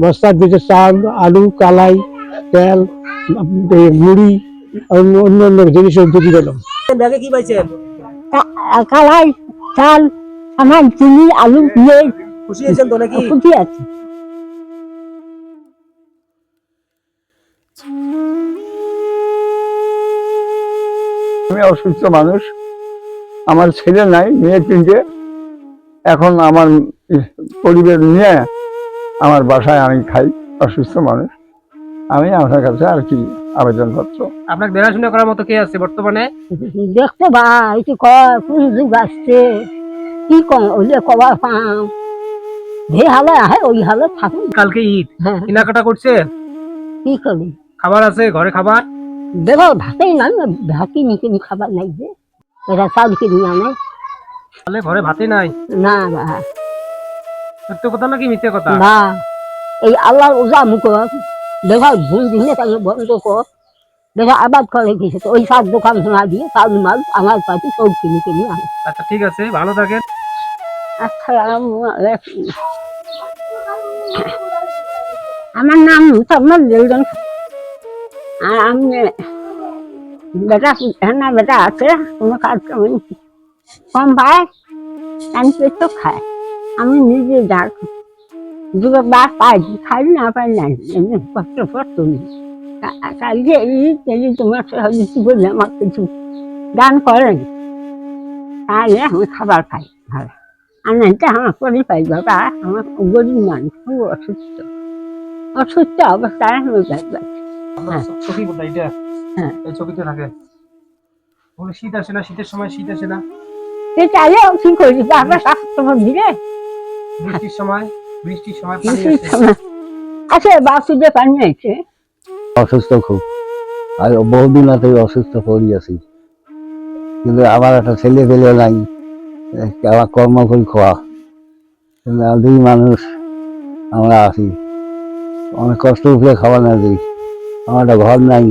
বস্তার দিকে চাল আলু কালাই তেল মুড়ি অন্য অন্য জিনিসের বুঝি গেলাম ব্যাগে কি পাইছেন? কালাই চাল সামান চিনি আলু দিয়ে খুশি হয়েছেন তো নাকি? খুশি আছে। আমি অসুস্থ মানুষ। আমার ছেলে নাই মেয়ে তিনটে। এখন আমার পরিবার নিয়ে আমার বাসায় আমি খাই অসুস্থ মানুষ। আমি আপনার কাছে আর কি আবেদনপত্র? আপনার দেখাশোনা করার মতো কে আছে বর্তমানে? দেখতে একটু কয় কোন যুগ আসছে? কি কম ওইলে কবার পাম। যে হালে আহে ওই হালে থাকুন কালকে ঈদ। হ্যাঁ। কেনাকাটা করছে? কি করি খাবার আছে ঘরে খাবার? দেখো ভাতেই নাই ভাতি নি কিনি খাবার নাই যে। এটা চাল কিনি আনে। তাহলে ঘরে ভাতে নাই? না বা সত্য কথা নাকি মিথ্যে কথা? বা এই আল্লাহর ওজা মুখ দেখা ভুল দিনে তাকে বন্ধ কর। দেখা আবাদ করে তো ওই সব দোকান শোনা দিয়ে চাল মাল আমার পাতি সব কিনে কিনে আনে। আচ্ছা ঠিক আছে ভালো থাকেন। আসসালামু আলাইকুম। আমার নাম মুসাম্মদ জলদন আর আমি বেটা না বেটা আছে কোনো কাজ কম পায় আমি পেট খায়। আমি নিজে যা দুটো বাস পাই খাই না পাই না এমনি কষ্ট কষ্ট নেই কা- কালকে এই তেলি তোমার সহযোগী বললে আমার কিছু দান করেন। তাহলে আমি খাবার খাই ভালো। আর নাইতে আমার করে পাই বাবা আমার গরিব মানুষ খুব অসুস্থ। অসুস্থ অবস্থায় আমি যাই হ্যাঁ। এটা? হ্যাঁ। থাকে শীত আসে না শীতের সময় শীত আসে না। সে চাইলে কি করি? বাবা স্বাস্থ্য দিলে বৃষ্টির সময় বৃষ্টির সময় পানি আসে। আছে বাসুদে পানি আছে অসুস্থ খুব। আর বহুদিন হতে অসুস্থ পড়ি আছি। কিন্তু আমার একটা ছেলে পেলে নাই। আমার কর্ম করি খোয়া। কিন্তু দুই মানুষ আমরা আছি। অনেক কষ্ট উপরে খাওয়া না দিই। আমার একটা ঘর নাই।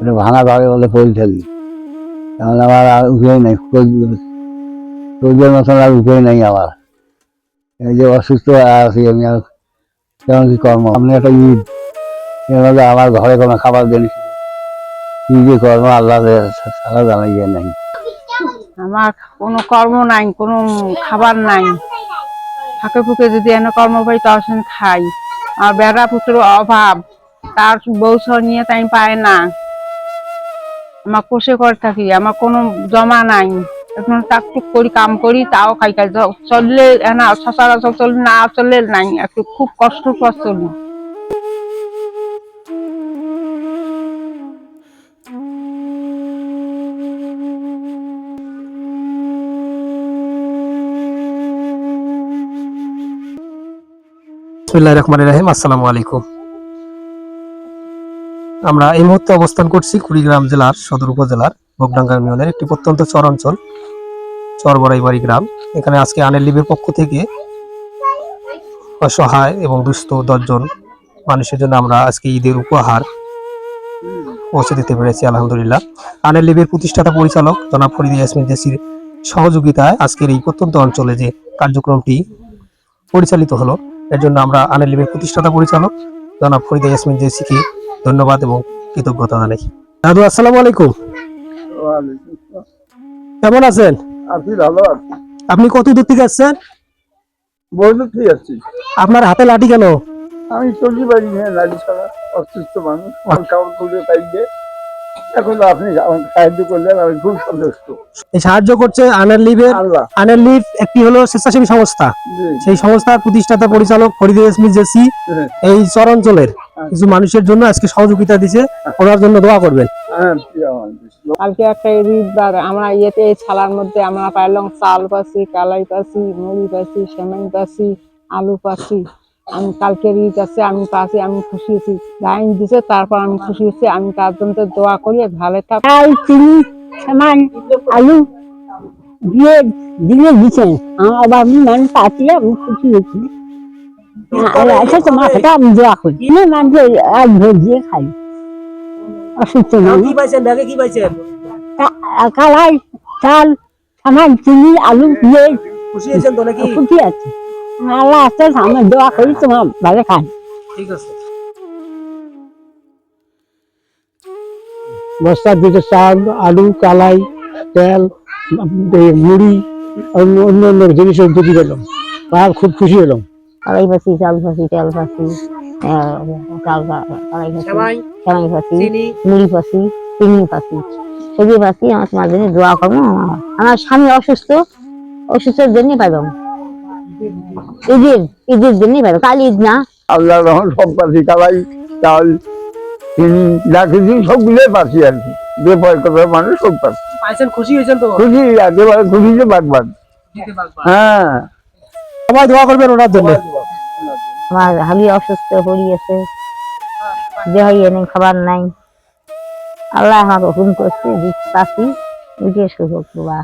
একটা ভাঙা ঘরে বলে পড়ে থাকি। তাহলে আমার আর উপায় নাই। সূর্যের মতন আর উপায় নাই আমার। এই যে অসুস্থ আছি আমি আর কেমন কি কর্ম? আপনি একটা ঈদ। আমার ঘরে কোনো খাবার দেন কি যে কর্ম, আল্লাহ সারা জানা গিয়ে নাই। আমার কোনো কর্ম নাই, কোনো খাবার নাই। ফাঁকে ফুঁকে যদি এনে কর্ম পাই তার সঙ্গে খাই। আর বেড়া পুত্র অভাব, তার বউ নিয়ে তাই পায় না। আমার কোষে করে থাকি, আমার কোনো জমা নাই। এখন টাকটুক করি, কাম করি, তাও খাই খাই। চললে না সচরাচর চললে না, চললে নাই। একটু খুব কষ্ট রহমান রাহিম, আসসালামু আলাইকুম। আমরা এই মুহূর্তে অবস্থান করছি কুড়িগ্রাম জেলার সদর উপজেলার বগডাঙ্গা ইউনিয়নের একটি প্রত্যন্ত চর অঞ্চল। চরবড়াইবাড়ি গ্রাম। এখানে আজকে আনের লিবের পক্ষ থেকে অসহায় এবং দুস্থ দশজন মানুষের জন্য আমরা আজকে ঈদের উপহার পৌঁছে দিতে পেরেছি আলহামদুলিল্লাহ। আনের লিবের প্রতিষ্ঠাতা পরিচালক জনাব ফরিদ ইয়াসমিন জেসির সহযোগিতায় আজকের এই প্রত্যন্ত অঞ্চলে যে কার্যক্রমটি পরিচালিত হলো এর জন্য আমরা আনের লিবের প্রতিষ্ঠাতা পরিচালক জনাব ফরিদা ইয়াসমিন জেসিকে ধন্যবাদ এবং কৃতজ্ঞতা জানাই। দাদু আসসালামু আলাইকুম। কেমন আছেন? আছি ভালো আছি। আপনি কত দূর থেকে আসছেন? বন্ধু ঠিক আছি আপনার হাতে লাঠি কেন? আমি চলতে পারি না লাড়ি ছাড়া অসুস্থ মানুষ কাপড় খুলে এখন আপনি আমাকে সাহায্য করলেন আমি খুব সন্তুষ্ট। এই সাহায্য করছে আনের লিভের। আনের লিভ একটি হলো স্বেচ্ছাসেবী সংস্থা। সেই সংস্থার প্রতিষ্ঠাতা পরিচালক ফরিদা ইয়াসমিন জেসি হ্যাঁ। এই চর অঞ্চলের কিছু মানুষের জন্য আজকে সহযোগিতা দিছে ওনার জন্য দোয়া করবেন। হ্যাঁ। কালকে একটা ঈদবার আমরা ইয়েতে এই ছালার মধ্যে আমরা পাইলাম চাল পাচ্ছি কালাই পাচ্ছি মুড়ি পাচ্ছি সেমেন পাচ্ছি আলু পাচ্ছি। আমি কালকে ঈদ আছে আমি পাচ্ছি আমি খুশি হয়েছি লাইন দিছে তারপর আমি খুশি হয়েছি আমি তার জন্য দোয়া করি ভালো থাক। চিনি সামান আলু দিয়ে দিয়ে দিচ্ছেন আমার নেই, মানুষ পাচ্ছি আমি খুশি হয়েছি আর আছে তোমার সাথে আমি দোয়া করি। মানুষ আজ ভোর দিয়ে খাই। কি পাইছেন? ব্যাগে কি পাইছেন? কালাই চাল সামান চিনি আলু দিয়ে খুশি হয়েছেন তো নাকি? খুশি আছে। আল্লাহ আছে আমি দোয়া করি তোমার ভালো খাই ঠিক আছে। বস্তার ভিতরে চাল আলু কালাই তেল মুড়ি অন্য অন্য অন্য জিনিসও দিতে খুব খুশি হলাম। কড়াই ফাঁসি চাল ফাঁসি তেল ফাঁসি ফাঁসি মুড়ি ফাঁসি চিনি ফাঁসি ফাঁসি আমার তোমার জন্য দোয়া করব আমার- স্বামী অসুস্থ অসুস্থের জন্যই ঈদের ঈদের জন্যই পাইব কাল ঈদ না। আল্লাহ রহমান সব কালাই চাল চিনি যা কিছু সবগুলোই পাচ্ছি আর কি। যে পয় মানুষ সব পাচ্ছি খুশি হয়েছেন তো? খুশি একেবারে খুশি যে বাদ বাদ হ্যাঁ। সবাই দোয়া করবেন ওনার জন্য। আমার হাবি অসুস্থ, পড়িয়েছে। দেহাই এনে খাবার নাই। আল্লাহ আমার হুকুম করছে, দিচ্ছি উঠে সুযোগ বাবা